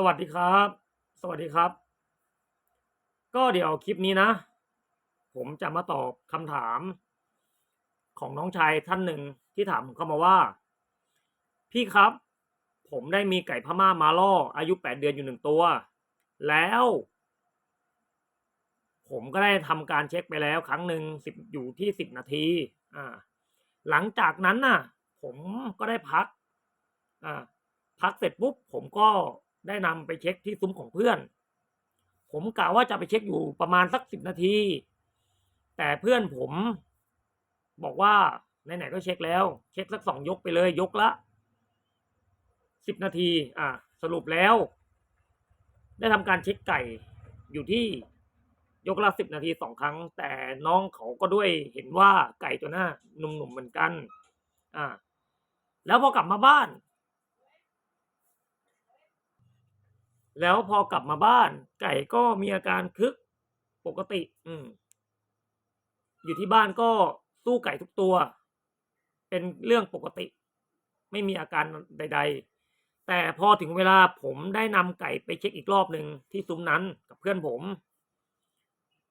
สวัสดีครับ สวัสดีครับ ก็เดี๋ยวคลิปนี้นะ ผมจะมาตอบคำถาม ของน้องชายท่านหนึ่งที่ถามผมเข้ามาว่า พี่ครับ ผมได้มีไก่พม่ามาล่อ อายุแปดเดือนอยู่หนึ่งตัว แล้ว ผมก็ได้ทำการเช็คไปแล้วครั้งหนึ่งสิบอยู่ที่สิบนาที อ่า หลังจากนั้นน่ะ ผมก็ได้พัก อ่า พักเสร็จปุ๊บผมก็ ได้นำไปเช็คที่ซุ้มของเพื่อน ผมกะว่าจะไปเช็คอยู่ประมาณสักสิบนาที แต่เพื่อนผม บอกว่าไหนๆก็เช็คแล้ว เช็คสักสองยกไปเลยยกละสิบนาที อ่าสรุปแล้ว ได้ทำการเช็คไก่อยู่ที่ยกละสิบนาทีสองครั้ง แต่น้องเขาก็ด้วยเห็นว่าไก่ตัวหน้าหนุ่มๆเหมือนกัน อ่า แล้วพอกลับมาบ้าน แล้วพอกลับมาบ้าน ไก่ก็มีอาการคึกปกติ อืม อยู่ที่บ้านก็สู้ไก่ทุกตัว เป็นเรื่องปกติ ไม่มีอาการใด ๆ แต่พอถึงเวลาผมได้นำไก่ไปเช็คอีกรอบหนึ่งที่ซุ้มนั้นกับเพื่อนผม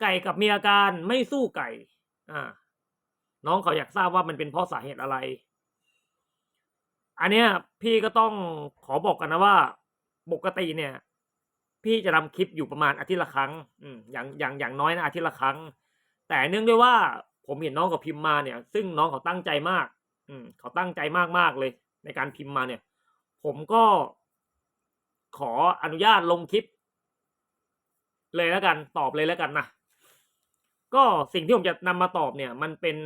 ไก่กับมีอาการไม่สู้ไก่ อ่า น้องเขาอยากทราบว่ามันเป็นเพราะสาเหตุอะไร อันเนี้ย พี่ก็ต้องขอบอกกันนะว่าปกติเนี่ย พี่จะทำคลิปอยู่ประมาณอาทิตย์ละครั้งอืมอย่างอย่างอย่างน้อยนะอาทิตย์ละครั้ง แต่เนื่องด้วยว่าผมเห็นน้องเขาพิมพ์มาเนี่ย ซึ่งน้องเขาตั้งใจมาก อืมเขาตั้งใจมากมากๆเลย ในการพิมพ์มาเนี่ย ผมก็ ขออนุญาตลงคลิป เลยแล้วกันตอบเลยแล้วกันนะก็สิ่งที่ผมจะนำมาตอบเนี่ย มันเป็น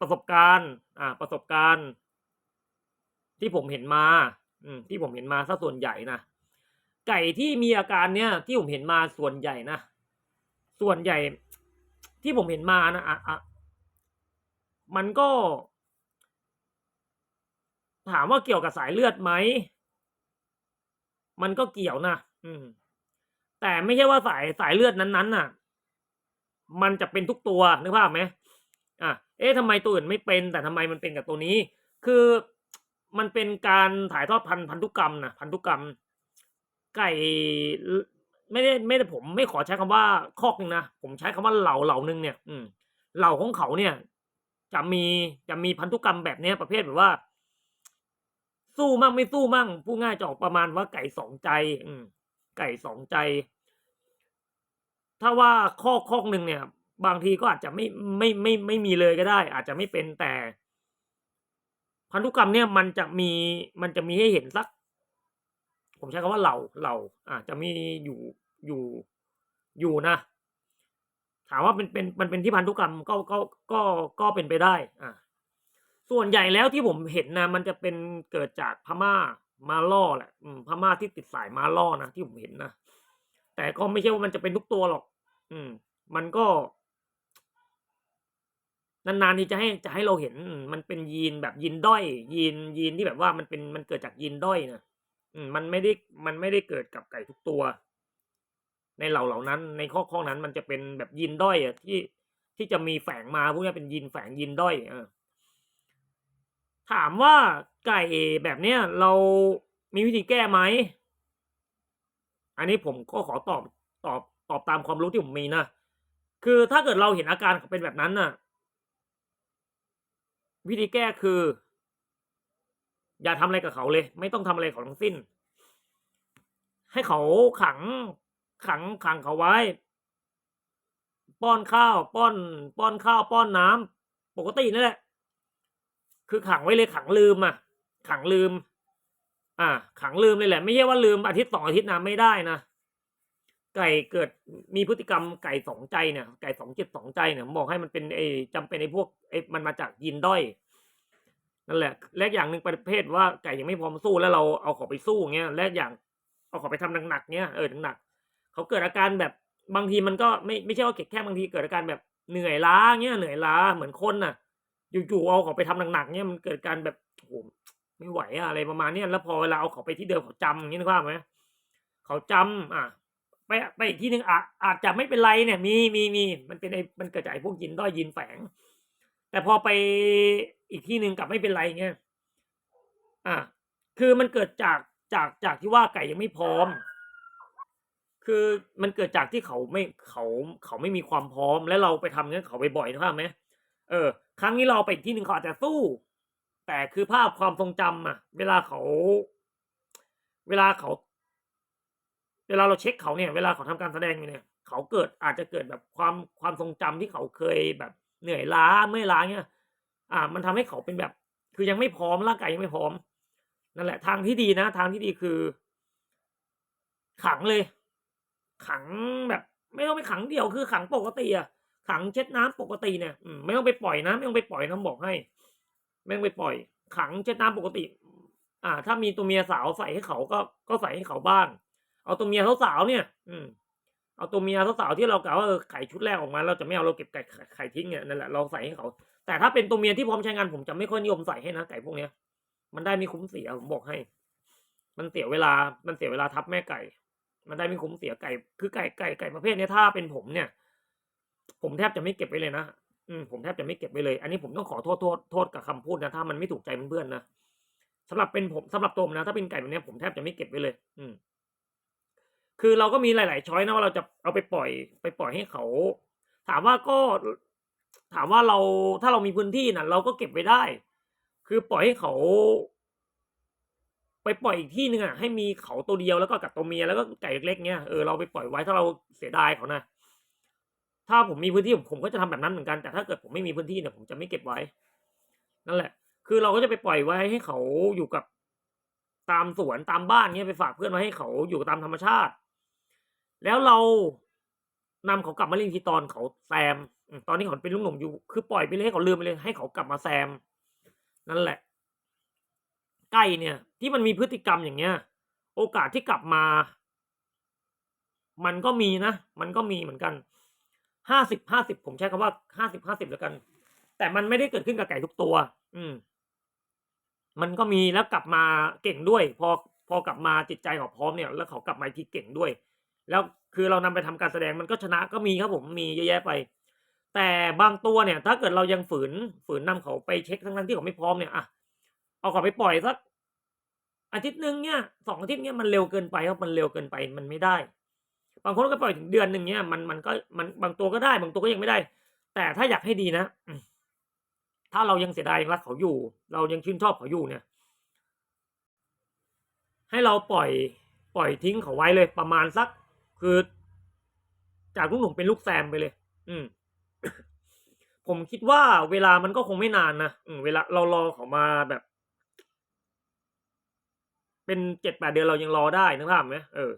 ประสบการณ์ อ่า ประสบการณ์ ที่ผมเห็นมา อืมที่ผมเห็นมาซะส่วนใหญ่นะ ไก่ที่มีอาการเนี้ยที่ผมเห็นมาส่วนใหญ่นะส่วนใหญ่ ที่ผมเห็นมานะอะอะมันก็ ถามว่าเกี่ยวกับสายเลือดไหมมันก็เกี่ยวนะอืม แต่ไม่ใช่ว่าสายสายเลือดนั้นๆน่ะ มันจะเป็นทุกตัวนึกภาพไหมอะเอ๊ะทำไมตัวอื่นไม่เป็น แต่ทำไมมันเป็นกับตัวนี้ คือมันเป็นการถ่ายทอดพันธุ์พันธุกรรมนะพันธุกรรม ไก่ ไม่ได้ไม่ได้ผมไม่ขอใช้คำว่าคอกหนึ่งนะผมใช้คำว่าเหล่าเหล่านึงเนี่ย อืมเหล่าของเขาเนี่ย จะมีจะมีพันธุกรรมแบบเนี้ยประเภทแบบว่า สู้มั่งไม่สู้มั่งพูดง่ายจะออกประมาณว่าไก่สองใจ อืม ไก่สองใจ ถ้าว่าข้อข้อกหนึ่งเนี่ย บางทีก็อาจจะไม่ไม่ไม่ไม่มีเลยก็ได้ อาจจะไม่เป็นแต่พันธุกรรมเนี่ยมันจะมีมันจะมีให้เห็นสัก ผมใช้คำว่าเหล่าเหล่าอาจจะมีอยู่อยู่อยู่นะ ถามว่าเป็นเป็นมันเป็นที่พันธุกรรมก็ก็ก็ก็เป็นไปได้อ่าส่วนใหญ่แล้วที่ผมเห็นนะมันจะเป็นเกิดจากพม่ามาล่อแหละอืมพม่าที่ติดสายมาล่อนะที่ผมเห็นนะแต่ก็ไม่ใช่ว่ามันจะเป็นทุกตัวหรอก อืม มันก็ นานๆนี่จะให้จะให้เราเห็น มันเป็นยีนแบบยีนด้อยยีนยีนที่แบบว่ามันเป็นมันเกิดจากยีนด้อยนะ มมันไม่ได้มันไม่ได้เกิดกับไก่ทุกตัว ในเหล่าเหล่านั้น ในข้อข้อนั้นมันจะเป็นแบบยีนด้อยอะที่ที่จะมีแฝงมาพวกนี้เป็นยีนแฝงยีนด้อยอถามว่าไก่แบบเนี้ยเรามีวิธีแก้ไหม อันนี้ผมก็ขอตอบตอบตอบตามความรู้ที่ผมมีนะ คือถ้าเกิดเราเห็นอาการเขาเป็นแบบนั้นน่ะ วิธีแก้คือ อย่าทำอะไรกับเขาเลย ไม่ต้องทำอะไรเขาทั้งสิ้น ให้เขาขังขังขังเขาไว้ ป้อนข้าวป้อน ป้อนข้าวป้อนน้ำปกตินั่นแหละ คือขังไว้เลยขังลืมอะ ขังลืม อ่า ขังลืมเลยแหละ ไม่ใช่ว่าลืมอาทิตย์สองอาทิตย์นะไม่ได้นะไก่เกิดมีพฤติกรรมไก่สองใจเนี่ยไก่สองจิตสองใจเนี่ยบอกให้มันเป็นไอ้จำเป็นไอ้พวกไอ้มันมาจากยีนด้อย นั่นแหละและอย่างหนึ่งประเภทว่าไก่ยังไม่พร้อมสู้แล้วเราเอาเขาไปสู้เงี้ยและอย่างเอาเขาไปทำหนักๆเงี้ยเออหนักๆเขาเกิดอาการแบบบางทีมันก็ไม่ไม่ใช่ว่าแค่บางทีเกิดอาการแบบเหนื่อยล้าเงี้ยเหนื่อยล้าเหมือนคนน่ะอยู่ๆเอาเขาไปทำหนักๆเงี้ยมันเกิดการแบบโอ้ไม่ไหวอะอะไรประมาณเนี้ยแล้วพอเวลาเอาเขาไปที่เดิมเขาจำอย่างนี้นึกภาพไหมเขาจำอะไปไปอีกที่หนึ่งอาจอาจจะไม่เป็นไรเนี่ย มีมีมีมันเป็นไอ้มันเกิดจากพวกยินด้อยยินแฝง แต่พอไปอีกที่หนึ่งกลับไม่เป็นไรเงี้ยอ่าคือมันเกิดจากจากจากที่ว่าไก่ยังไม่พร้อม คือมันเกิดจากที่เขาไม่เขาเขาไม่มีความพร้อม และเราไปทำงั้นเขาไปบ่อยๆนะไหมเออ ครั้งนี้เราไปที่หนึ่งเขาอาจจะสู้ แต่คือภาพความทรงจำอะ เวลาเขา เวลาเขา เวลาเราเช็คเขาเนี่ย เวลาเขาทำการแสดงอยู่เนี่ย เขาเกิดอาจจะเกิดแบบความความทรงจำที่เขาเคยแบบ เหนื่อยล้าเมื่อยล้าเนี่ยอ่า มันทำให้เขาเป็นแบบ คือยังไม่พร้อมร่างกายยังไม่พร้อม นั่นแหละ ทางที่ดีนะ ทางที่ดีคือ ขังเลย ขังแบบ ไม่ต้องไปขังเดี่ยวคือขังปกติอะขังเช็ดน้ำปกติเนี่ยอืไม่ต้องไปปล่อยนะไม่ต้องไปปล่อยนะบอกให้ ไม่ต้องไปปล่อย ขังเช็ดน้ำปกติ อ่า ถ้ามีตัวเมียสาวใส่ให้เขาก็ก็ใส่ให้เขาบ้าง เอาตัวเมียสาวๆเนี่ย อืม เอาตัวเมียสาวๆที่เรากล่าวว่าเออไข่ชุดแรกออกมาเราจะไม่เอาเราเก็บไก่ไข่ทิ้งเนี่ยนั่นแหละเราใส่ให้เขา แต่ถ้าเป็นตัวเมียที่พร้อมใช้งานผมจะไม่ค่อยนิยมใส่ให้นะไก่พวกเนี้ย มันได้ไม่คุ้มเสียผมบอกให้ มันเสียเวลา มันเสียเวลาทับแม่ไก่ มันได้ไม่คุ้มเสียไก่ คือไก่ไก่ไก่ประเภทเนี้ยถ้าเป็นผมเนี่ย ผมแทบจะไม่เก็บไว้เลยนะอืมผมแทบจะไม่เก็บไว้เลย อันนี้ผมต้องขอโทษโทษโทษกับคำพูดนะถ้ามันไม่ถูกใจเพื่อนๆนะสำหรับเป็นผมสำหรับตัวผมนะถ้าเป็นไก่แบบเนี้ยผมแทบจะไม่เก็บไว้เลย อืม คือเราก็มีหลาย ๆ ช้อยนะว่าเราจะเอาไปปล่อยไปปล่อยให้เขา ถามว่าก็ถามว่าเราถ้าเรามีพื้นที่นะเราก็เก็บไว้ได้ คือปล่อยให้เขา ไปปล่อยอีกที่หนึ่งอะให้มีเขาตัวเดียวแล้วก็กับตัวเมียแล้วก็ไก่เล็กๆเนี้ยเออเราไปปล่อยไว้ถ้าเราเสียดายเขานะถ้าผมมีพื้นที่ผมก็จะทำแบบนั้นเหมือนกัน แต่ถ้าเกิดผมไม่มีพื้นที่เนี่ยผมจะไม่เก็บไว้ นั่นแหละ คือเราก็จะไปปล่อยไว้ให้เขาอยู่กับตามสวนตามบ้านเงี้ยไปฝากเพื่อนไว้ให้เขาอยู่ตามธรรมชาติ แล้วเรานำเขากลับมาเล่นที่ตอนเขาแซมตอนนี้เขาเป็นลุงหนุ่มอยู่ คือปล่อยไปเลยให้เขาลืมไปเลยให้เขากลับมาแซม นั่นแหละไก่เนี่ย ที่มันมีพฤติกรรมอย่างเงี้ย โอกาสที่กลับมา มันก็มีนะ มันก็มีเหมือนกันห้าสิบห้าสิบผมใช้คำว่าห้าสิบห้าสิบแล้วกัน แต่มันไม่ได้เกิดขึ้นกับไก่ทุกตัว อืม มันก็มีแล้วกลับมาเก่งด้วย พอพอกลับมาจิตใจเขาพร้อมเนี่ย แล้วเขากลับมาทีเก่งด้วย แล้วคือเรานำไปทำการแสดงมันก็ชนะก็มีครับผมมีเยอะแยะไป แต่บางตัวเนี่ย ถ้าเกิดเรายังฝืนฝืนนำเขาไปเช็คทั้งนั้นที่เขาไม่พร้อมเนี่ยอะเอาเขาไปปล่อยสักอาทิตย์หนึ่งเนี่ยสองอาทิตย์เนี่ยมันเร็วเกินไปครับมันเร็วเกินไปมันไม่ได้ บางคนก็ปล่อยถึงเดือนหนึ่งเนี่ยมันมันก็มันบางตัวก็ได้ บางตัวก็ยังไม่ได้ แต่ถ้าอยากให้ดีนะถ้าเรายังเสียดายยังรักเขาอยู่ เรายังชื่นชอบเขาอยู่เนี่ย ให้เราปล่อยปล่อยทิ้งเขาไว้เลยประมาณสัก คือจากลูกหนุ่มเป็นลูกแซมไปเลย อืม ผมคิดว่าเวลามันก็คงไม่นานนะอืมเวลาเรารอเขามาแบบ เป็นเจ็ดแปดเดือนเรายังรอได้นึกภาพไหมเออ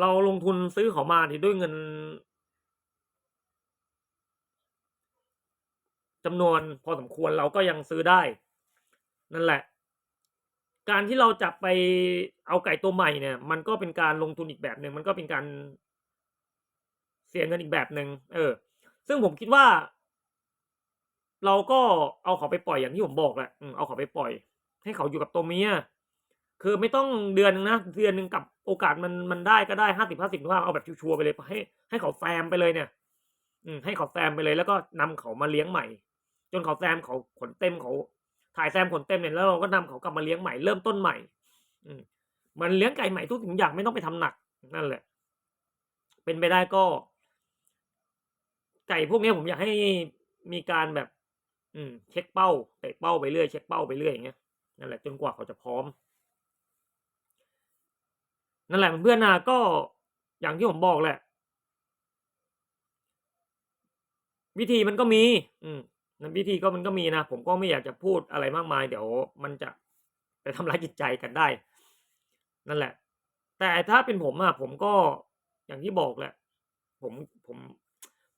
เราลงทุนซื้อเขามาที่ด้วยเงินจำนวนพอสมควรเราก็ยังซื้อได้ นั่นแหละ การที่เราจะไปเอาไก่ตัวใหม่เนี่ย มันก็เป็นการลงทุนอีกแบบหนึ่งมันก็เป็นการเสียเงินอีกแบบหนึ่งเออ ซึ่งผมคิดว่า เราก็เอาเขาไปปล่อยอย่างที่ผมบอกแหละเอาเขาไปปล่อย ให้เขาอยู่กับตัวเมียคือไม่ต้องเดือนนึงนะเดือนหนึ่งกับโอกาสมันมันได้ก็ได้ห้าสิบห้าสิบว่าเอาแบบชัวร์ไปเลยให้ให้เขาแซมไปเลยเนี่ย อืมให้เขาแซมไปเลยแล้วก็นำเขามาเลี้ยงใหม่ จนเขาแซมเขาขนเต็มเขา ถ่ายแซมขนเต็มเนี่ยแล้วเราก็นำเขากลับมาเลี้ยงใหม่เริ่มต้นใหม่ อืมันเลี้ยงไก่ใหม่ทุกสิ่งอย่างไม่ต้องไปทำหนักนั่นแหละ เป็นไปได้ก็ ไก่พวกนี้ผมอยากให้มีการแบบ อืม เช็คเป้าเตะเป้าไปเรื่อยเช็คเป้าไปเรื่อยอย่างเงี้ยนั่นแหละจนกว่าเขาจะพร้อม นั่นแหละเพื่อนนะก็อย่างที่ผมบอกแหละ วิธีมันก็มี อืม นั้นวิธีก็มันก็มีนะ ผมก็ไม่อยากจะพูดอะไรมากมาย เดี๋ยวมันจะไปทำร้ายจิตใจกันได้ นั่นแหละ แต่ถ้าเป็นผมอะผมก็อย่างที่บอกแหละ ผมผม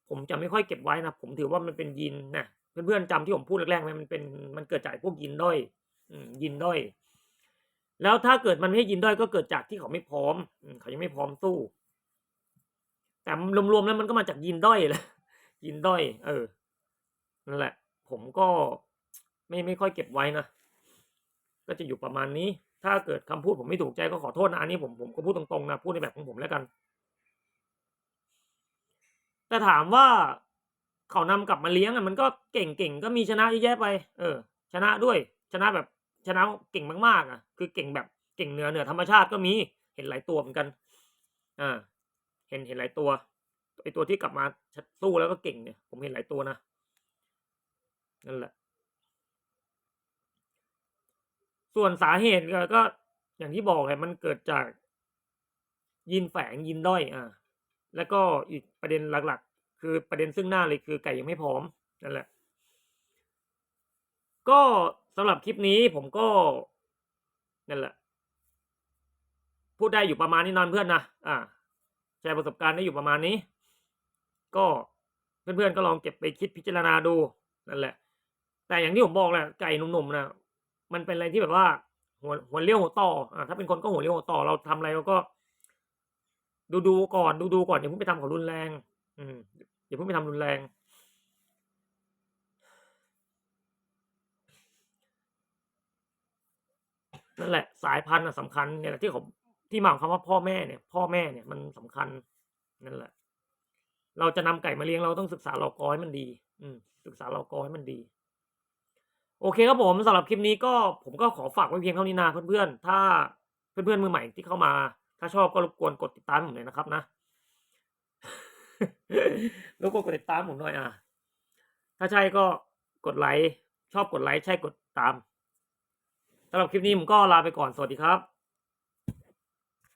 ผมจะไม่ค่อยเก็บไว้นะ ผมถือว่ามันเป็นยีนนะเพื่อนๆจำที่ผมพูดแรกๆไหมมันเป็นมันเกิดจากพวกยีนด้อยยีนด้อยแล้วถ้าเกิดมันไม่ยีนด้อยก็เกิดจากที่เขาไม่พร้อมเขายังไม่พร้อมสู้ แต่รวมๆแล้วมันก็มาจากยีนด้อยแหละยีนด้อย เออ นั่นแหละ ผมก็ไม่ไม่ค่อยเก็บไว้นะ ก็จะอยู่ประมาณนี้ ถ้าเกิดคำพูดผมไม่ถูกใจก็ขอโทษนะอันนี้ผมผมก็พูดตรงๆนะพูดในแบบของผมแล้วกัน แต่ถามว่าเขานำกลับมาเลี้ยงอะมันก็เก่งๆก็มีชนะเยอะแยะไป เออ ชนะด้วยชนะแบบชนะเก่งมากๆ อะ คือเก่งแบบเก่งเหนือเหนือธรรมชาติก็มีเห็นหลายตัวเหมือนกันอ่าเห็นเห็นหลายตัวไอตัวที่กลับมาสู้แล้วก็เก่งเนี่ยผมเห็นหลายตัวนะ นั่นแหละ ส่วนสาเหตุก็กอย่างที่บอกเลยมันเกิดจากยีนแฝงยีนด้อยอ่าแล้วก็อีกประเด็นหลักๆ คือประเด็นซึ่งหน้าเลยคือไก่ยังไม่พร้อมนั่นแหละ ก็สำหรับคลิปนี้ผมก็นั่นแหละ พูดได้อยู่ประมาณนี้นอนเพื่อนนะอ่าแชร์ประสบการณ์ได้อยู่ประมาณนี้ ก็เพื่อนๆก็ลองเก็บไปคิดพิจารณาดูนั่นแหละ แต่อย่างที่ผมบอกแหละไก่หนุ่มๆนะมันเป็นอะไรที่แบบว่า หัวหัวเลี้ยวหัวต่ออ่าถ้าเป็นคนก็หัวเลี้ยวหัวต่อเราทำอะไรเราก็ ดูดูก่อน ดูดูก่อนอย่าเพิ่งไปทำของรุนแรง อืมอย่าเพิ่งไปทำรุนแรง นั่นแหละ สายพันธุ์น่ะสำคัญเนี่ยที่ผมที่มาของคำว่าพ่อแม่เนี่ย พ่อแม่เนี่ยมันสำคัญนั่นแหละ เราจะนำไก่มาเลี้ยงเราต้องศึกษาเหล่ากอให้มันดี อืมศึกษาเหล่ากอให้มันดี โอเคครับผมสำหรับคลิปนี้ก็ผมก็ขอฝากไว้เพียงเท่านี้นะเพื่อนๆ ถ้าเพื่อนๆมือใหม่ที่เข้ามา ถ้าชอบก็รบกวนกดติดตามผมหน่อยนะครับนะรบกวนกดติดตามผมหน่อยอะ ถ้าใช่ก็กดไลค์ชอบกดไลค์ใช่กดตามสำหรับคลิปนี้ผมก็ลาไปก่อนสวัสดีครับ